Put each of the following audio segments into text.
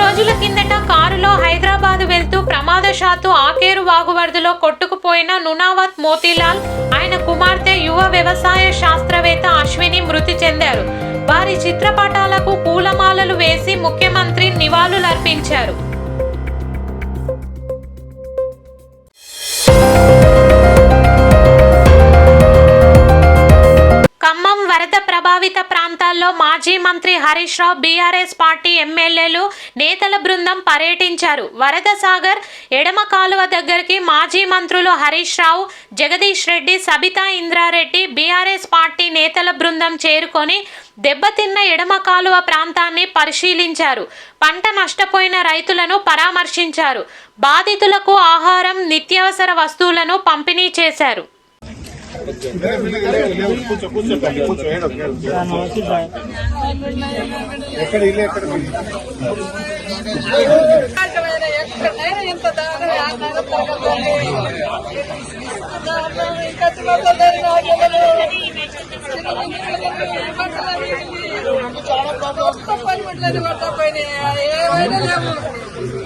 రోజుల కిందట కారులో హైదరాబాద్ వెళ్తూ ప్రమాదశాత్తు ఆకేరు వాగువరదులో కొట్టుకుపోయిన నునావత్ మోతీలాల్ ఆయన కుమార్తె యువ వ్యవసాయ శాస్త్రవేత్త అశ్విని మృతి చెందారు. వారి చిత్రపటాలకు పూలమాలలు వేసి ముఖ్యమంత్రి నివాళులర్పించారు. ప్రాంతాల్లో మాజీ మంత్రి హరీష్ రావు బీఆర్ఎస్ పార్టీ ఎమ్మెల్యేలు నేతల బృందం పర్యటించారు. వరద సాగర్ ఎడమ కాలువ దగ్గరికి మాజీ మంత్రులు హరీష్ రావు జగదీష్ రెడ్డి సబితా ఇంద్రారెడ్డి బీఆర్ఎస్ పార్టీ నేతల బృందం చేరుకొని దెబ్బతిన్న ఎడమ కాలువ ప్రాంతాన్ని పరిశీలించారు. పంట నష్టపోయిన రైతులను పరామర్శించారు. బాధితులకు ఆహారం నిత్యావసర వస్తువులను పంపిణీ చేశారు. ఎక్కడ ఇల్లు ఎక్కడ రాజమైన ఎక్కడైనా ఇంత దారుణం ఆ నరకలోనే. దారుణం ఏమైనా లేవు.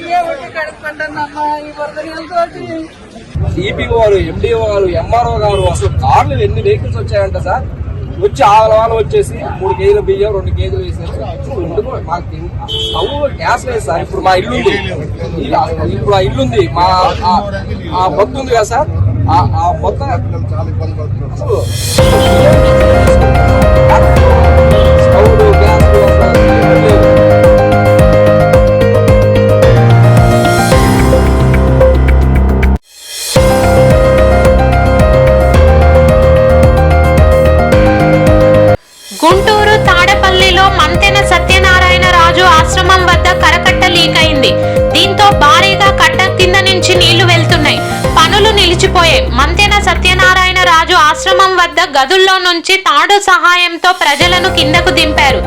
ఏ ఒట్టి కడుక్కుంటున్నమ్మా ఈ వరద నీళ్ళతోటి. సిపిఓ గారు ఎండిఓ గారు ఎంఆర్ఓ గారు అసలు కార్లు ఎన్ని వెహికల్స్ వచ్చాయంట సార్? వచ్చి ఆగలవాళ్ళు వచ్చేసి మూడు కేజీల బియ్యం రెండు కేజీలు వేసేసి ఇప్పుడు ఎందుకు మాకు స్టవ్ గ్యాస్ లేదు సార్. ఇప్పుడు మా ఇల్లు ఉంది ఇప్పుడు ఆ ఇల్లు ఉంది మా ఆ- ఆ ఉంది కదా సార్? ఆ- ఆ మొత్తం చాలా ఇబ్బంది పడుతున్నారు అసలు ఆశ్రమం వద్ద గదుల్లో నుంచి తాడు సహాయంతో ప్రజలను కిందకు దింపారు.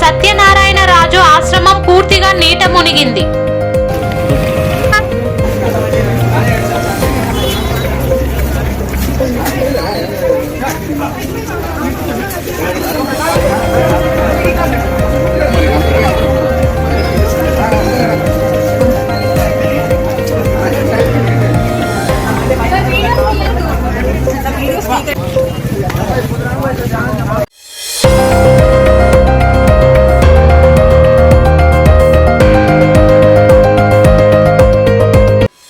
సత్యనారాయణ రాజు ఆశ్రమం పూర్తిగా నీట మునిగింది.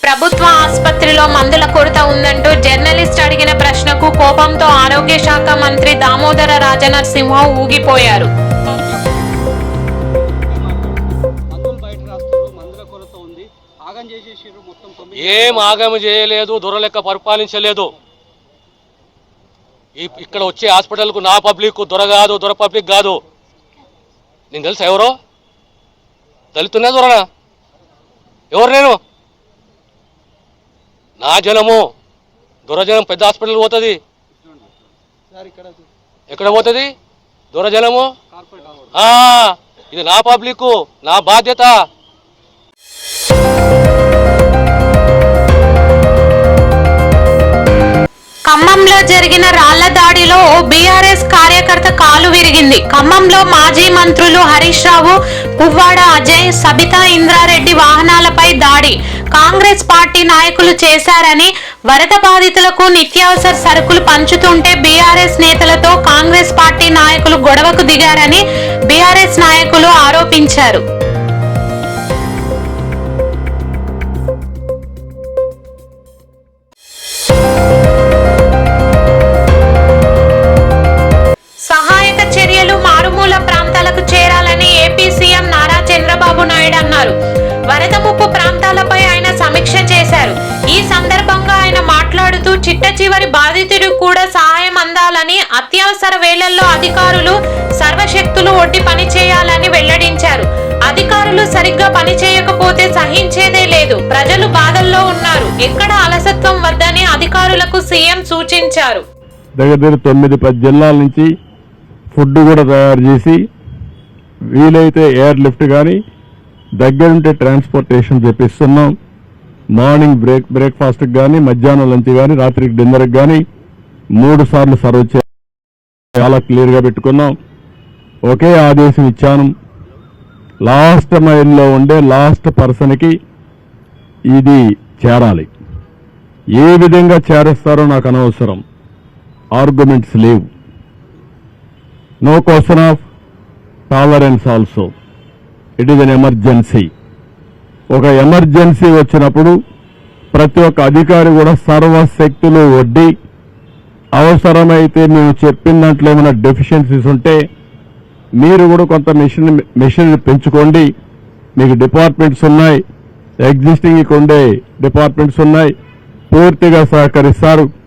ప్రభుత్వ ఆసుపత్రిలో మందుల కొరత ఉందంటూ జర్నలిస్ట్ అడిగిన ప్రశ్నకు కోపంతో ఆరోగ్య శాఖ మంత్రి దామోదర రాజనరసింహ ఊగిపోయారు. ఆగం ఏం ఆగమ చేయలేదు దురలెక్క పరిపాలించలేదు. ఈ- ఇక్కడ వచ్చే హాస్పిటల్కు నా పబ్లిక్ దొర కాదు దొర పబ్లిక్ కాదు. నేను తెలుసా ఎవరో? దళితున్నా దొరనా? ఎవరు నేను? నా జనము. దొరజనం పెద్ద హాస్పిటల్ పోతుంది. ఎక్కడ పోతుంది? దొరజనము ఆ, ఇది నా పబ్లిక్ నా బాధ్యత. జరిగిన రాళ్ళ దాడిలో ఓ బీఆర్ఎస్ కార్యకర్త కాలు విరిగింది. ఖమ్మంలో మాజీ మంత్రులు హరీష్ రావు పువ్వాడ అజయ్ సబితా ఇంద్రారెడ్డి వాహనాలపై దాడి. కాంగ్రెస్ పార్టీ నాయకులు చేశారని వరద బాధితులకు నిత్యావసర సరుకులు పంచుతుంటే బీఆర్ఎస్ నేతలతో కాంగ్రెస్ పార్టీ నాయకులు గొడవకు దిగారని బీఆర్ఎస్ నాయకులు ఆరోపించారు. ఈ సందర్భంగా ఆయన మాట్లాడుతూ చిట్ట చివరి బాధితుడు కూడా సహాయం అందాలని అత్యవసర వేళల్లో అధికారులు సర్వశక్తులు ఒడ్డి పనిచేయాలని వెల్లడించారు. అధికారులు సరిగ్గా పనిచేయకపోతే సహించేదే లేదు. ప్రజలు బాధల్లో ఉన్నారు. ఎక్కడ అలసత్వం వద్దని అధికారులకు సీఎం సూచించారు. దగ్గర దగ్గర తొమ్మిది పది జిల్లాల నుంచి ఫుడ్ కూడా తయారు చేసి వీలైతే ఎయిర్ లిఫ్ట్ కానీ దగ్గరుంటే ట్రాన్స్పోర్టేషన్ చేపిస్తున్నాం. మార్నింగ్ బ్రేక్ బ్రేక్ఫాస్ట్కి కానీ మధ్యాహ్నం లంచ్ కానీ రాత్రికి డిన్నర్కి కానీ మూడు సార్లు సర్వ్ చే చాలా క్లియర్గా పెట్టుకున్నాం. ఒకే ఆదేశం ఇచ్చాను. లాస్ట్ మైల్లో ఉండే లాస్ట్ పర్సన్కి ఇది చేరాలి. ఏ విధంగా చేరేస్తారో నాకు అనవసరం. ఆర్గ్యుమెంట్స్ లేవు. No question of tolerance also. It is an emergency. ఒక ఎమర్జెన్సీ వచ్చినప్పుడు ప్రతి ఒక్క అధికారి కూడా సర్వశక్తులు వడ్డీ అవసరమైతే మేము చెప్పిన దాంట్లో ఏమైనా డెఫిషియన్సీస్ ఉంటే మీరు కూడా కొంత మిషన్ మిషన్ పెంచుకోండి. మీకు డిపార్ట్మెంట్స్ ఉన్నాయి. ఎగ్జిస్టింగ్ ఉండే డిపార్ట్మెంట్స్ ఉన్నాయి. పూర్తిగా సహకరిస్తారు.